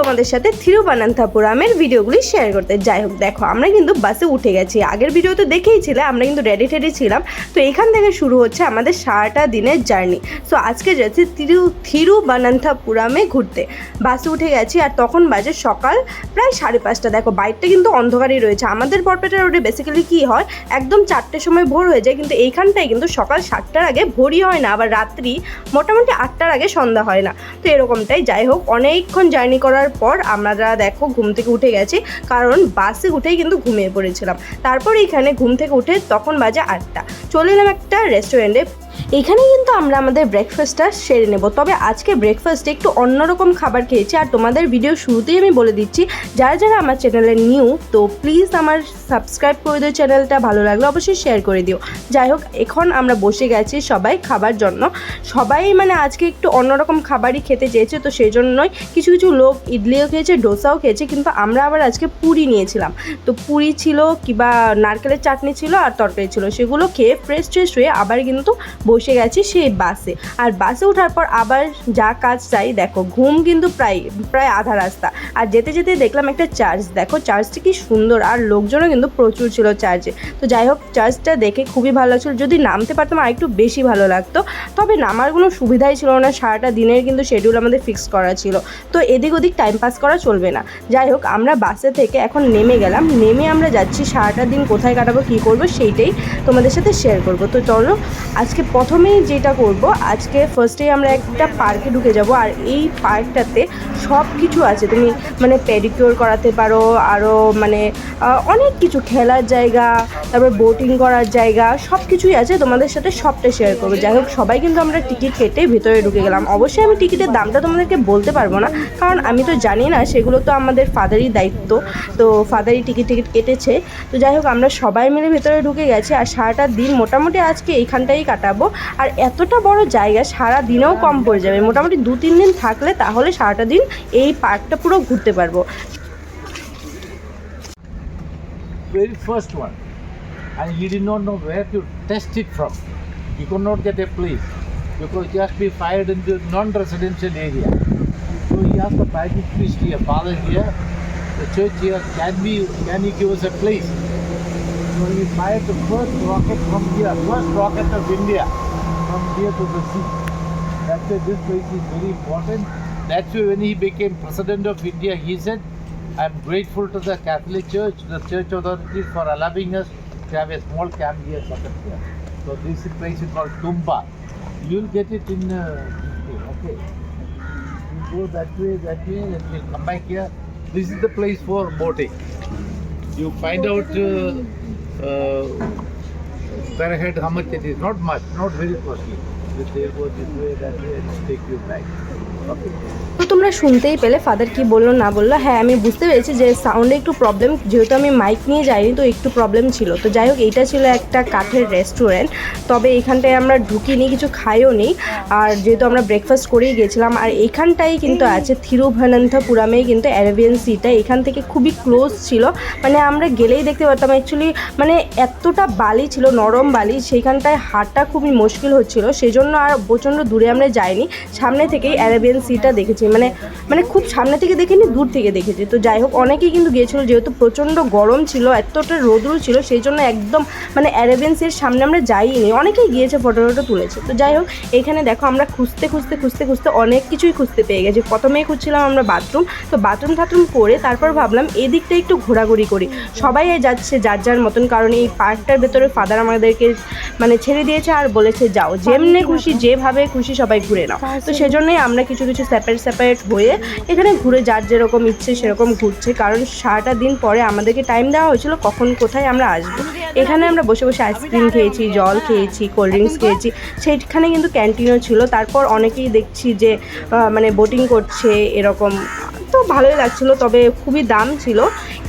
তোমাদের সাথে থিরুবানান্থাপুরামের ভিডিওগুলি শেয়ার করতে। যাই হোক, দেখো, আমরা কিন্তু বাসে উঠে গেছি। আগের ভিডিও তো দেখেই ছিলে আমরা কিন্তু রেডি টেডি ছিলাম। তো এখান থেকে শুরু হচ্ছে আমাদের সারাটা দিনের জার্নি সো আজকে যাচ্ছি থিরু থিরুবানান্থাপুরামে ঘুরতে। বাসে উঠে গেছি আর তখন বাজে সকাল প্রায় সাড়ে পাঁচটা। দেখো বাইকটা কিন্তু অন্ধকারই রয়েছে। আমাদের বরপেটা রোডে বেসিক্যালি কী হয়, একদম চারটের সময় ভোর হয়ে যায়, কিন্তু এইখানটায় কিন্তু সকাল সাতটার আগে ভোরই হয় না, আবার রাত্রি মোটামুটি আটটার আগে সন্ধ্যা হয় না। তো এরকমটাই, যাই হোক, অনেকক্ষণ জার্নি করার পর আমরা যারা দেখো ঘুম থেকে উঠে গেছি, কারণ বাসে উঠেই কিন্তু ঘুমিয়ে পড়েছিলাম। তারপর এখানে ঘুম থেকে উঠে তখন বাজে আটটা। চলে এলাম একটা রেস্টুরেন্টে এখানে কিন্তু আমরা আমাদের ব্রেকফাস্টটা সেরে নেব। তবে আজকে ব্রেকফাস্টে একটু অন্যরকম খাবার খেয়েছি আর তোমাদের ভিডিও শুরুতেই আমি বলে দিচ্ছি, যারা যারা আমার চ্যানেলে নিউ তো প্লিজ আমার সাবস্ক্রাইব করে দিও চ্যানেলটা ভালো লাগলে অবশ্যই শেয়ার করে দিও। যাই হোক, এখন আমরা বসে গেছি সবাই খাবার জন্য। সবাই মানে আজকে একটু অন্যরকম খাবারই খেতে চেয়েছে, তো সেই জন্যই কিছু কিছু লোক ইডলিও খেয়েছে, ডোসাও খেয়েছে, কিন্তু আমরা আবার আজকে পুরি নিয়েছিলাম। তো পুরি ছিল কিবা নারকেলের চাটনি ছিল আর তরকারি ছিল, সেগুলো খেয়ে ফ্রেশ ট্রেশ হয়ে আবার কিন্তু বসে গেছি সেই বাসে। আর বাসে ওঠার পর আবার যা কাজ চাই, দেখো, ঘুম কিন্তু প্রায় প্রায় আধা রাস্তা। আর যেতে যেতে দেখলাম একটা চার্চ দেখো চার্চটা কি সুন্দর। আর লোকজনও কিন্তু প্রচুর ছিল চার্চে তো যাই হোক চার্চটা দেখে খুবই ভালো লাগছিল যদি নামতে পারতাম আর একটু বেশি ভালো লাগতো। তবে নামার কোনো সুবিধাই ছিল না। সারাটা দিনের কিন্তু শেডিউল আমাদের ফিক্স করা ছিল। তো এদিক ওদিক টাইম পাস করা চলবে না। যাই হোক, আমরা বাসে থেকে এখন নেমে গেলাম। নেমে আমরা যাচ্ছি সারাটা দিন কোথায় কাটাবো, কী করব, সেইটাই তোমাদের সাথে শেয়ার করব। তো চলো, আজকে প্রথমেই যেটা করব, আজকে ফার্স্টেই আমরা একটা পার্কে ঢুকে যাব, আর এই পার্কটাতে সব কিছু আছে। তুমি মানে পেডিকিওর করাতে পারো আরও মানে অনেক কিছু খেলার জায়গা, তারপর বোটিং করার জায়গা সব কিছুই আছে। তোমাদের সাথে সবটা শেয়ার করব। যাই হোক, সবাই কিন্তু আমরা টিকিট কেটে ভিতরে ঢুকে গেলাম। অবশ্যই আমি টিকিটের দামটা তোমাদেরকে বলতে পারব না, কারণ আমি তো জানি না, সেগুলো তো আমাদের ফাদারই দায়িত্ব। তো ফাদারই টিকিট টিকিট কেটেছে। তো যাই হোক, আমরা সবাই মিলে ভেতরে ঢুকে গেছি, আর সারাটা দিন মোটামুটি আজকে এইখানটাই কাটাবো। আর এতটা বড় জায়গা সারা দিনেও কম পড়ে যাবে মোটামুটি দু তিন দিন থাকলে তাহলে সারাটা দিন এই পার্কটা পুরো ঘুরতে পারব very first one and you did not know where to test it from. You could not get a place because you to be fired into non-residential area. So he asked the parish priest here, father here, the church here, can we can you give us a place? So he fired the first rocket from here, first rocket of India from here to the sea. That's why this place is very important. That's why when he became president of India, he said, I'm grateful to the Catholic Church, the church authorities for allowing us to have a small camp here, here. So this place is called Tumba. You'll get it in uh, okay. You go that way, that way, and you'll come back here. This is the place for boating. You find out uh, uh, per head how much it is. Not much, not very costly. But they go this way, that way, and take you back. Okay. তো তোমরা শুনতেই পেলে father কি বলল, না বলল। হ্যাঁ আমি বুঝতে পেরেছি যে সাউন্ডে একটু প্রবলেম যেহেতু আমি মাইক নিয়ে যাইনি, তো একটু প্রবলেম ছিল। তো যাই হোক, এইটা ছিল একটা কাঠের রেস্টুরেন্ট তবে এখানটায় আমরা ঢুকিনি, কিছু খাইও নি। আর যেহেতু আমরা ব্রেকফাস্ট করেই গেছিলাম, আর এখানটাই কিন্তু আছে থিরুভানন্তপুরামেই কিন্তু অ্যারাবিয়ান সিটা এখান থেকে খুবই ক্লোজ ছিল। মানে আমরা গেলেই দেখতে পারতাম অ্যাকচুয়ালি মানে এতটা বালি ছিল, নরম বালি, সেইখানটায় হাঁটা খুবই মুশকিল হচ্ছিল। সেই জন্য আর প্রচণ্ড দূরে আমরা যাইনি। সামনে থেকেই অ্যারাবিয়ান সিটা দেখেছি। মানে মানে খুব সামনে থেকে দেখিনি দূর থেকে দেখেছি। তো যাই হোক অনেকেই কিন্তু গিয়েছিল যেহেতু প্রচণ্ড গরম ছিল এতটা রোদ্রু ছিল সেই জন্য একদম মানে অ্যারাবিয়ান সির সামনে আমরা যাইনি। অনেকেই গিয়েছে ফটো ফটো তুলেছে। তো যাই হোক এখানে দেখো আমরা খুঁজতে খুঁজতে খুঁজতে খুঁজতে অনেক কিছুই খুঁজতে পেয়ে গেছি। প্রথমেই খুঁজছিলাম আমরা বাথরুম তো বাথরুম টাথরুম করে তারপর ভাবলাম এদিকটা একটু ঘোরাঘুরি করি। সবাই যাচ্ছে যার যার মতন কারণ এই পার্কটার ভেতরে ফাদার আমাদেরকে মানে ছেড়ে দিয়েছে আর বলেছে যাও। যেমনে খুশি যেভাবে খুশি সবাই ঘুরে নাও। তো সেজন্যই আমরা কিছু কিছু সেপারেট সেপারেট হয়ে এখানে ঘুরে যার যেরকম ইচ্ছে সেরকম ঘুরছে। কারণ সারাটা দিন পরে আমাদেরকে টাইম দেওয়া হয়েছিল কখন কোথায় আমরা আসব। এখানে আমরা বসে বসে আইসক্রিম খেয়েছি, জল খেয়েছি কোল্ড ড্রিঙ্কস খেয়েছি। সেইখানে কিন্তু ক্যান্টিনও ছিল। তারপর অনেকেই দেখছি যে মানে বোটিং করছে এরকম। তো ভালোই লাগছিল, তবে খুবই দাম ছিল।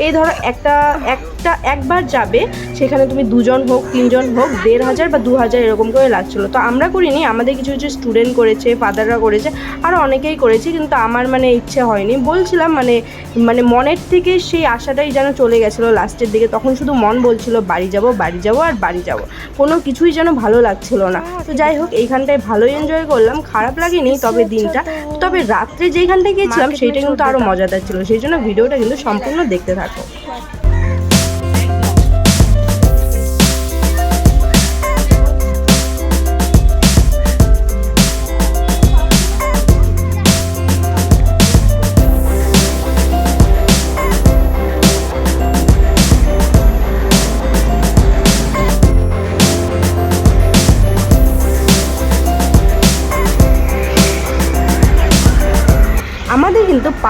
এই ধরো একটা একটা একবার যাবে সেখানে তুমি দুজন হোক তিনজন হোক দেড় হাজার বা দু হাজার এরকম করে লাগছিল। তো আমরা করিনি আমাদের কিছু কিছু স্টুডেন্ট করেছে ফাদাররা করেছে আরও অনেকেই করেছে কিন্তু আমার মানে ইচ্ছে হয়নি। বলছিলাম মানে মানে মনের থেকে সেই আশাটাই যেন চলে গেছিল লাস্টের দিকে। তখন শুধু মন বলছিল বাড়ি যাব বাড়ি যাব আর বাড়ি যাব। কোনো কিছুই যেন ভালো লাগছিল না। তো যাই হোক এইখানটায় ভালোই এনজয় করলাম। খারাপ লাগেনি তবে দিনটা। তবে রাত্রে যেইখানটায় গিয়েছিলাম সেইটা কিন্তু আরও মজাদার ছিল। সেই জন্য ভিডিওটা কিন্তু সম্পূর্ণ দেখতে থাকো। আমাদের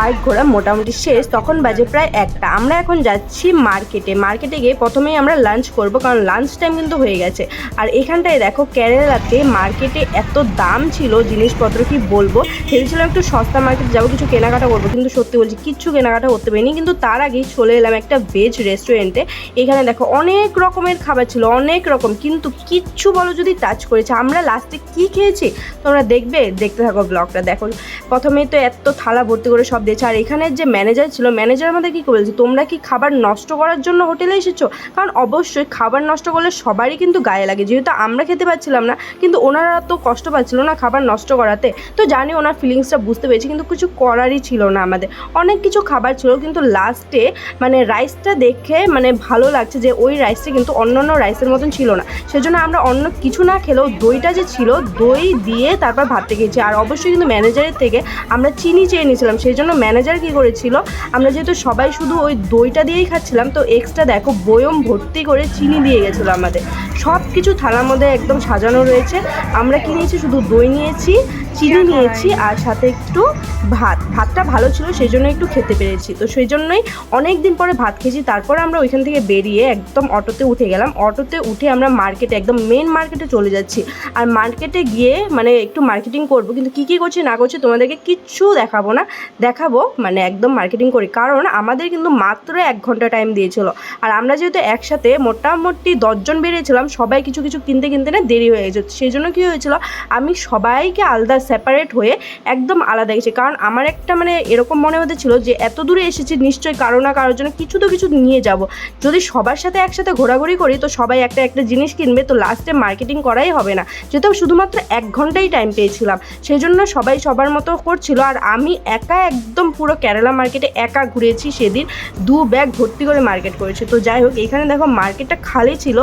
পার্ক ঘোরা মোটামুটি শেষ, তখন বাজে প্রায় একটা। আমরা এখন যাচ্ছি মার্কেটে। মার্কেটে গিয়ে প্রথমেই আমরা লাঞ্চ করব, কারণ লাঞ্চ টাইম কিন্তু হয়ে গেছে। আর এখানটায় দেখো, কেরালাতে মার্কেটে এত দাম ছিল জিনিসপত্র, কি বলব? ভেবেছিলাম একটু সস্তা মার্কেটে যাব, কিছু কেনাকাটা করব, কিন্তু সত্যি বলছি কিচ্ছু কেনাকাটা করতে পারিনি। কিন্তু তার আগেই চলে এলাম একটা ভেজ রেস্টুরেন্টে এখানে দেখো, অনেক রকমের খাবার ছিল, অনেক রকম, কিন্তু কিচ্ছু বলো যদি টাচ করেছে। আমরা লাস্টে কি খেয়েছি? তোমরা দেখবে, দেখতে থাকো ব্লগটা দেখো, প্রথমেই তো এত থালা ভর্তি করে সব দিয়েছে। আর এখানের যে ম্যানেজার ছিল ম্যানেজার আমাদের কী বলছে? তোমরা কি খাবার নষ্ট করার জন্য হোটেলে এসেছ? কারণ অবশ্যই খাবার নষ্ট করলে সবারই কিন্তু গায়ে লাগে। যেহেতু আমরা খেতে পাচ্ছিলাম না, কিন্তু ওনারা তো কষ্ট পাচ্ছিল না খাবার নষ্ট করাতে। তো জানি ওনার ফিলিংসটা বুঝতে পেরেছি, কিন্তু কিছু করারই ছিল না আমাদের। অনেক কিছু খাবার ছিল, কিন্তু লাস্টে মানে রাইসটা দেখে মানে ভালো লাগছে যে ওই রাইসটা কিন্তু অন্য অন্য রাইসের মতন ছিল না। সেজন্য আমরা অন্য কিছু না খেলেও দইটা যে ছিল, দই দিয়ে তারপর ভাতটা খেয়েছি। আর অবশ্যই কিন্তু ম্যানেজারের থেকে আমরা চিনি চেয়ে নিয়েছিলাম, সেই জন্য ম্যানেজার কি করেছিল? আমরা যেহেতু সবাই শুধু ওই দইটা দিয়েই খাচ্ছিলাম, তো এক্সট্রা দেখো বয়ম ভর্তি করে চিনি দিয়ে গেছিল আমাদের। সব কিছু থালার মধ্যে একদম সাজানো রয়েছে। আমরা কিনেছি শুধু দই নিয়েছি চিনি নিয়েছি আর সাথে একটু ভাত। ভাতটা ভালো ছিল সেই জন্য একটু খেতে পেরেছি। তো সেই জন্যই অনেক দিন পরে ভাত খেয়েছি। তারপরে আমরা ওইখান থেকে বেরিয়ে একদম অটোতে উঠে গেলাম। অটোতে উঠে আমরা মার্কেটে একদম মেন মার্কেটে চলে যাচ্ছি। আর মার্কেটে গিয়ে মানে একটু মার্কেটিং করব। কিন্তু কী কী করছি না করছি তোমাদেরকে কিচ্ছু দেখাবো না। দেখাবো মানে একদম মার্কেটিং করি। কারণ আমাদের কিন্তু মাত্র এক ঘণ্টা টাইম দিয়েছিল। আর আমরা যেহেতু একসাথে মোটামুটি দশজন বেরিয়েছিলাম সবাই কিছু কিছু কিনতে কিনতে না দেরি হয়ে গেছে। সেই জন্য কী হয়েছিল আমি সবাইকে আলাদা সেপারেট হয়ে একদম আলাদা গেছি কারণ আমার একটা মানে এরকম মনে হতে ছিল যে, এত দূরে এসেছি, নিশ্চয়ই কারও না কারোর জন্য কিছু তো কিছু নিয়ে যাব। যদি সবার সাথে একসাথে ঘোরাঘুরি করি, তো সবাই একটা একটা জিনিস কিনবে, তো লাস্টে মার্কেটিং করাই হবে না। যেহেতু শুধুমাত্র এক ঘন্টাই টাইম পেয়েছিলাম সেই জন্য সবাই সবার মতো করছিল। আর আমি একা একদম পুরো কেরালা মার্কেটে একা ঘুরেছি সেদিন, দু ব্যাগ ভর্তি করে মার্কেট করেছি। তো যাই হোক, এখানে দেখো মার্কেটটা খালি ছিল,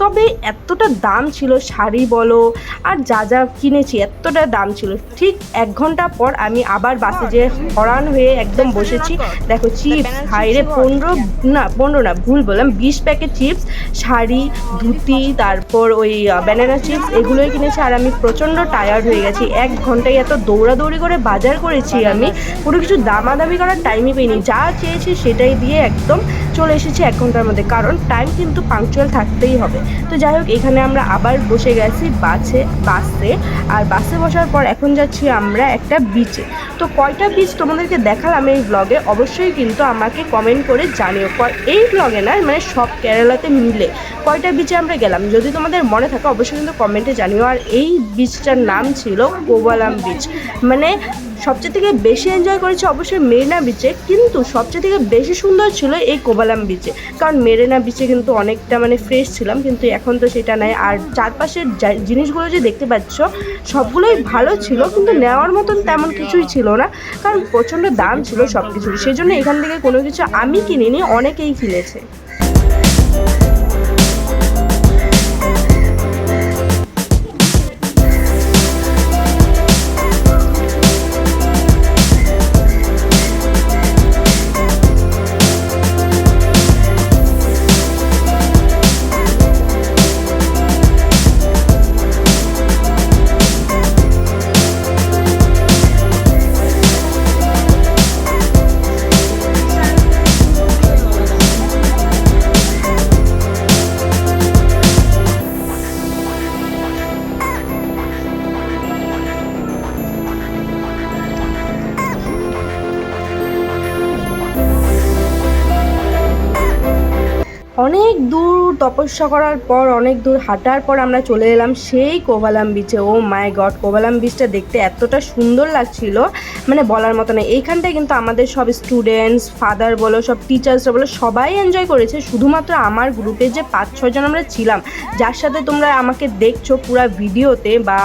তবে এতটা দাম ছিল, শাড়ি বলো, আর যা যা কিনেছি, এতটা দাম ছিল। ঠিক এক ঘণ্টা পর আমি আবার বাসে যে হরান হয়ে একদম বসেছি। দেখো চিপস হাইরে পনেরো, না পনেরো না, ভুল বললাম, বিশ প্যাকেট চিপস শাড়ি, ধুতি, তারপর ওই ব্যানানা চিপস এগুলোই কিনেছি। আর আমি প্রচণ্ড টায়ার্ড হয়ে গেছি। এক ঘন্টায় এত দৌড়াদৌড়ি করে বাজার করেছি আমি। পুরো কিছু দামাদামি করার টাইমই পাইনি যা চেয়েছি সেটাই দিয়ে একদম চলে এসেছি এক ঘণ্টার মধ্যে, কারণ টাইম কিন্তু পাংচুয়াল থাকতেই হবে। তো যাই হোক, এখানে আমরা আবার বসে গেছি বাসে বাসে, আর বাসে বসার পর এখন যাচ্ছি আমরা একটা বিচে তো কয়টা বিচ তোমাদেরকে দেখালাম এই ব্লগে অবশ্যই কিন্তু আমাকে কমেন্ট করে জানিও। এই ব্লগে না মানে সব কেরালাতে মিলে। কয়টা বিচে আমরা গেলাম? যদি তোমাদের মনে থাকে, অবশ্যই কিন্তু কমেন্টে জানিও। আর এই বিচটার নাম ছিল কোবালাম বিচ মানে সবচেয়ে থেকে বেশি এনজয় করেছি অবশ্যই মেরিনা বিচে কিন্তু সবচেয়ে থেকে বেশি সুন্দর ছিল এই কোবালাম বিচে কারণ মেরিনা বিচে কিন্তু অনেকটা মানে ফ্রেশ ছিলাম, কিন্তু এখন তো সেটা নাই। আর চারপাশের জিনিসগুলো যে দেখতে পাচ্ছ, সবগুলোই ভালো ছিল, কিন্তু নেওয়ার মতন তেমন কিছুই ছিল না। কারণ প্রচণ্ড দাম ছিল সব কিছুর সেই জন্য এখান থেকে কোনো কিছু আমি কিনিনি, অনেকেই কিনেছে। অনেক দূর তপস্যা করার পর, অনেক দূর হাঁটার পর আমরা চলে এলাম সেই কোভালাম বিচে ও মাই গড কোভালাম বিচটা দেখতে এতটা সুন্দর লাগছিল মানে বলার মতো না এইখানটায় কিন্তু আমাদের সব স্টুডেন্টস ফাদার বলো, সব টিচার্সরা বলো, সবাই এনজয় করেছে। শুধুমাত্র আমার গ্রুপে যে পাঁচ ছজন আমরা ছিলাম, যার সাথে তোমরা আমাকে দেখছ পুরো ভিডিওতে বা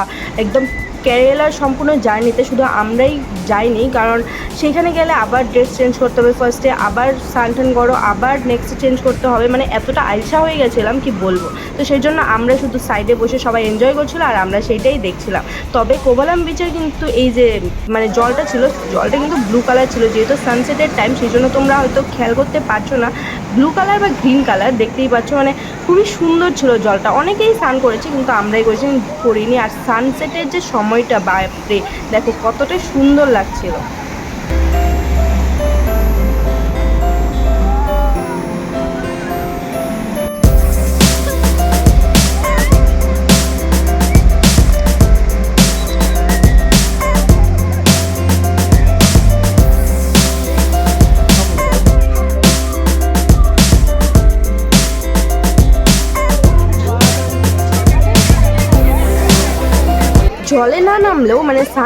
একদম কেরালার সম্পূর্ণ জার্নিতে শুধু আমরাই যাইনি কারণ সেখানে গেলে আবার ড্রেস চেঞ্জ করতে হবে ফার্স্টে আবার সানটান করো আবার নেক্সট চেঞ্জ করতে হবে মানে এতটা আলসা হয়ে গেছিলাম কি বলব? তো সেই জন্য আমরা শুধু সাইডে বসে সবাই এনজয় করছিল আর আমরা সেইটাই দেখছিলাম। তবে কোবালাম বিচের কিন্তু এই যে মানে জলটা ছিল, জলটা কিন্তু ব্লু কালার ছিল, যেহেতু সানসেটের টাইম সেই জন্য তোমরা হয়তো খেয়াল করতে পারছ না। ব্লু কালার বা গ্রিন কালার দেখতেই পাচ্ছ মানে খুবই সুন্দর ছিল জলটা। অনেকেই স্নান করেছে, কিন্তু আমরাই করেছি করিনি। আর সানসেটের যে সময়টা বাপরে দেখো কতটা সুন্দর লাগছিল।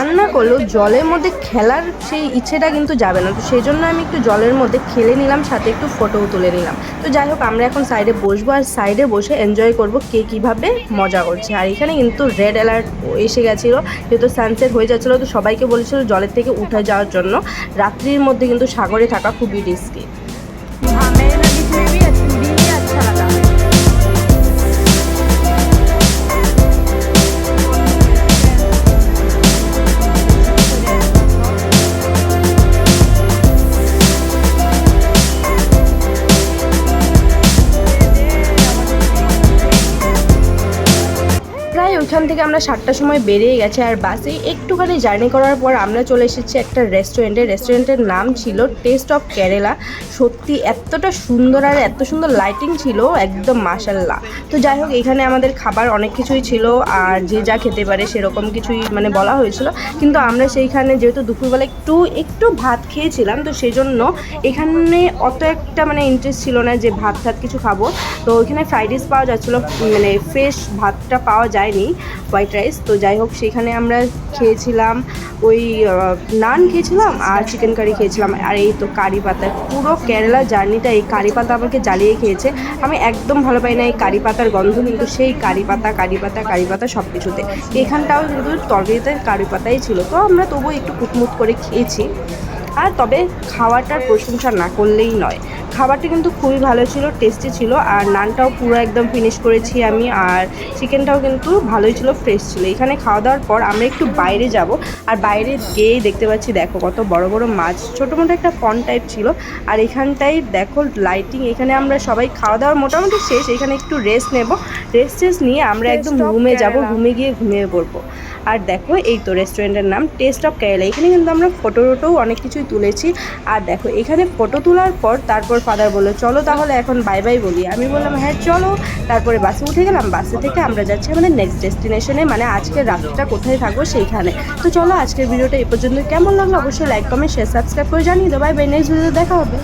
মানে স্নান না করলেও জলের মধ্যে খেলার সেই ইচ্ছেটা কিন্তু যাবে না। তো সেই জন্য আমি একটু জলের মধ্যে খেলে নিলাম, সাথে একটু ফটোও তুলে নিলাম। তো যাই হোক, আমরা এখন সাইডে বসবো আর সাইডে বসে এনজয় করব কে কীভাবে মজা করছে। আর এখানে কিন্তু রেড অ্যালার্ট এসে গেছিল। যেহেতু সানসেট হয়ে যাচ্ছিল, তো সবাইকে বলেছিল জলের থেকে উঠে যাওয়ার জন্য। রাত্রির মধ্যে কিন্তু সাগরে থাকা খুবই রিস্কি ওইখান থেকে আমরা সাতটার সময় বেরিয়ে গেছি আর বাসে একটুখানি জার্নি করার পর আমরা চলে এসেছি একটা রেস্টুরেন্টে রেস্টুরেন্টের নাম ছিল টেস্ট অফ কেরালা সত্যি এতটা সুন্দর আর এত সুন্দর লাইটিং ছিল, একদম মাসাল্লাহ তো যাই হোক, এখানে আমাদের খাবার অনেক কিছুই ছিল আর যে যা খেতে পারে সেরকম কিছুই মানে বলা হয়েছিল। কিন্তু আমরা সেইখানে যেহেতু দুপুরবেলা একটু একটু ভাত খেয়েছিলাম, তো সেই জন্য এখানে অত একটা মানে ইন্টারেস্ট ছিল না যে ভাত টাত কিছু খাব। তো ওইখানে ফ্রাইড রাইস পাওয়া যাচ্ছিল মানে ফ্রেশ ভাতটা পাওয়া যায়নি। হোয়াইট রাইস তো যাই হোক, সেখানে আমরা খেয়েছিলাম ওই নান খেয়েছিলাম আর চিকেন কারি খেয়েছিলাম। আর এই তো কারি পাতা পুরো কেরালা জার্নিটা এই কারি পাতা আমাকে জ্বালিয়ে খেয়েছে। আমি একদম ভালো পাই না এই কারি পাতার গন্ধ, কিন্তু সেই কারি পাতা কারি পাতা কারি পাতা সব কিছুতে এখানটাও কিন্তু তরকারিতে কারি পাতাই ছিল। তো আমরা তবুও একটু কুটমুট করে খেয়েছি। আর তবে খাওয়াটার প্রশংসা না করলেই নয়। খাবারটা কিন্তু খুবই ভালো ছিল টেস্টি ছিল আর নানটাও পুরো একদম ফিনিশ করেছি আমি আর চিকেনটাও কিন্তু ভালোই ছিল ফ্রেশ ছিল এখানে খাওয়া দাওয়ার পর আমরা একটু বাইরে যাব আর বাইরে গিয়েই দেখতে পাচ্ছি দেখো কত বড় বড় মাছ ছোটো মোটো একটা পন টাইপ ছিল আর এখানটাই দেখো লাইটিং এখানে আমরা সবাই খাওয়া দাওয়ার মোটামুটি শেষ এখানে একটু রেস্ট নেব রেস্ট টেস্ট নিয়ে আমরা একদম রুমে যাব. ঘুমে গিয়ে ঘুমিয়ে পড়ব আর দেখো, এই তো রেস্টুরেন্টের নাম টেস্ট অফ কেরালা এখানে কিন্তু আমরা ফটো টোটোও অনেক কিছুই তুলেছি। আর দেখো, এখানে ফটো তোলার পর তারপর ফাদার বলল, চলো তাহলে এখন বাই বাই বলি। আমি বললাম হ্যাঁ চলো। তারপরে বাসে উঠে গেলাম। বাসে থেকে আমরা যাচ্ছি আমাদের নেক্সট ডেস্টিনেশনে মানে আজকের রাতটা কোথায় থাকব সেইখানে। তো চলো, আজকের ভিডিওটা এই পর্যন্ত। কেমন লাগল অবশ্যই লাইক কমেন্ট শেয়ার সাবস্ক্রাইব করে জানিয়ে দাও। বাই বাই নেক্সট ভিডিওতে দেখা হবে।